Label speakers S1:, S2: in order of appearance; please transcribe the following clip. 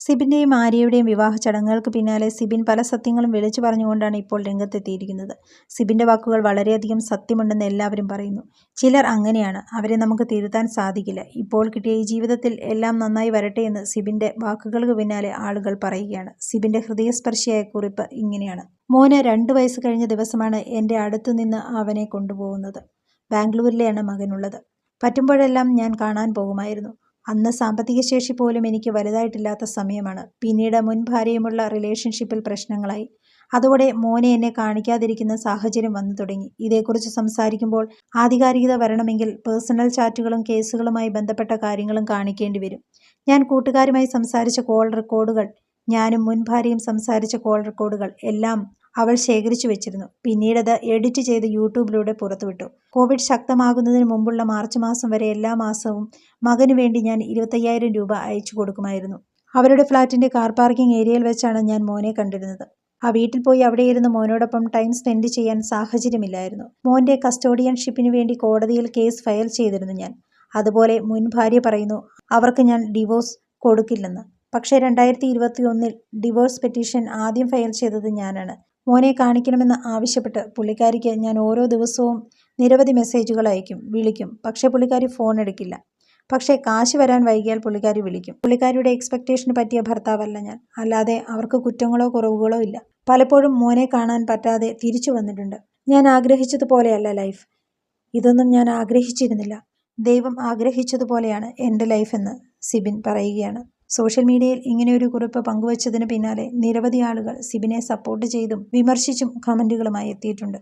S1: സിബിന്റെയും ആര്യയുടെയും വിവാഹ ചടങ്ങുകൾക്ക് പിന്നാലെ സിബിൻ പല സത്യങ്ങളും വിളിച്ചു പറഞ്ഞുകൊണ്ടാണ് ഇപ്പോൾ രംഗത്തെത്തിയിരിക്കുന്നത്. സിബിന്റെ വാക്കുകൾ വളരെയധികം സത്യമുണ്ടെന്ന് എല്ലാവരും പറയുന്നു. ചിലർ അങ്ങനെയാണ്. അവരെ നമുക്ക് തിരുത്താൻ സാധിക്കില്ല. ഇപ്പോൾ കിട്ടിയ ഈ ജീവിതത്തിൽ എല്ലാം നന്നായി വരട്ടെ എന്ന് സിബിന്റെ വാക്കുകൾക്ക് പിന്നാലെ ആളുകൾ പറയുകയാണ്. സിബിന്റെ ഹൃദയസ്പർശിയായ കുറിപ്പ് ഇങ്ങനെയാണ്. മോന് രണ്ട് വയസ്സ് കഴിഞ്ഞ ദിവസമാണ് എന്റെ അടുത്തുനിന്ന് അവനെ കൊണ്ടുപോകുന്നത്. ബാംഗ്ലൂരിലെയാണ് മകനുള്ളത്. പറ്റുമ്പോഴെല്ലാം ഞാൻ കാണാൻ പോകുമായിരുന്നു. അന്ന് സാമ്പത്തിക ശേഷി പോലും എനിക്ക് വലുതായിട്ടില്ലാത്ത സമയമാണ്. പിന്നീട് മുൻ ഭാര്യയുമുള്ള റിലേഷൻഷിപ്പിൽ പ്രശ്നങ്ങളായി. അതോടെ മോനെ എന്നെ കാണിക്കാതിരിക്കുന്ന സാഹചര്യം വന്നു തുടങ്ങി. ഇതേക്കുറിച്ച് സംസാരിക്കുമ്പോൾ ആധികാരികത വരണമെങ്കിൽ പേഴ്സണൽ ചാറ്റുകളും കേസുകളുമായി ബന്ധപ്പെട്ട കാര്യങ്ങളും കാണിക്കേണ്ടി വരും. ഞാൻ കൂട്ടുകാരുമായി സംസാരിച്ച കോൾ റെക്കോർഡുകൾ, ഞാനും മുൻ ഭാര്യയും സംസാരിച്ച കോൾ റെക്കോർഡുകൾ എല്ലാം അവൾ ശേഖരിച്ചു വെച്ചിരുന്നു. പിന്നീടത് എഡിറ്റ് ചെയ്ത് യൂട്യൂബിലൂടെ പുറത്തുവിട്ടു. കോവിഡ് ശക്തമാകുന്നതിന് മുമ്പുള്ള മാർച്ച് മാസം വരെ എല്ലാ മാസവും മകനു വേണ്ടി ഞാൻ ഇരുപത്തയ്യായിരം രൂപ അയച്ചു കൊടുക്കുമായിരുന്നു. അവരുടെ ഫ്ളാറ്റിന്റെ കാർ പാർക്കിംഗ് ഏരിയയിൽ വെച്ചാണ് ഞാൻ മോനെ കണ്ടിരുന്നത്. ആ വീട്ടിൽ പോയി അവിടെ അവിടെയിരുന്ന് മോനോടൊപ്പം ടൈം സ്പെൻഡ് ചെയ്യാൻ സാഹചര്യമില്ലായിരുന്നു. മോന്റെ കസ്റ്റോഡിയൻഷിപ്പിന് വേണ്ടി കോടതിയിൽ കേസ് ഫയൽ ചെയ്തിരുന്നു ഞാൻ. അതുപോലെ മുൻ ഭാര്യ പറയുന്നു അവർക്ക് ഞാൻ ഡിവോഴ്സ് കൊടുക്കില്ലെന്ന്. പക്ഷേ രണ്ടായിരത്തി ഇരുപത്തിയൊന്നിൽ ഡിവോഴ്സ് പെറ്റീഷൻ ആദ്യം ഫയൽ ചെയ്തത് ഞാനാണ്. മോനെ കാണിക്കണമെന്ന് ആവശ്യപ്പെട്ട് പുള്ളിക്കാരിക്ക് ഞാൻ ഓരോ ദിവസവും നിരവധി മെസ്സേജുകൾ അയക്കും, വിളിക്കും. പക്ഷേ പുള്ളിക്കാരി ഫോൺ എടുക്കില്ല. പക്ഷേ കാശ് വരാൻ വൈകിയാൽ പുള്ളിക്കാരി വിളിക്കും. പുള്ളിക്കാരിയുടെ എക്സ്പെക്റ്റേഷന് പറ്റിയ ഭർത്താവല്ല ഞാൻ. അല്ലാതെ അവർക്ക് കുറ്റങ്ങളോ കുറവുകളോ ഇല്ല. പലപ്പോഴും മോനെ കാണാൻ പറ്റാതെ തിരിച്ചു വന്നിട്ടുണ്ട്. ഞാൻ ആഗ്രഹിച്ചതുപോലെയല്ല ലൈഫ്. ഇതൊന്നും ഞാൻ ആഗ്രഹിച്ചിരുന്നില്ല. ദൈവം ആഗ്രഹിച്ചതുപോലെയാണ് എന്റെ ലൈഫ് എന്ന് സിബിൻ പറയുകയാണ്. സോഷ്യൽ മീഡിയയിൽ ഇങ്ങനെയൊരു കുറിപ്പ് പങ്കുവച്ചതിന് പിന്നാലെ നിരവധി ആളുകൾ സിബിനെ സപ്പോർട്ട് ചെയ്തും വിമർശിച്ചും കമന്റുകളുമായി എത്തിയിട്ടുണ്ട്.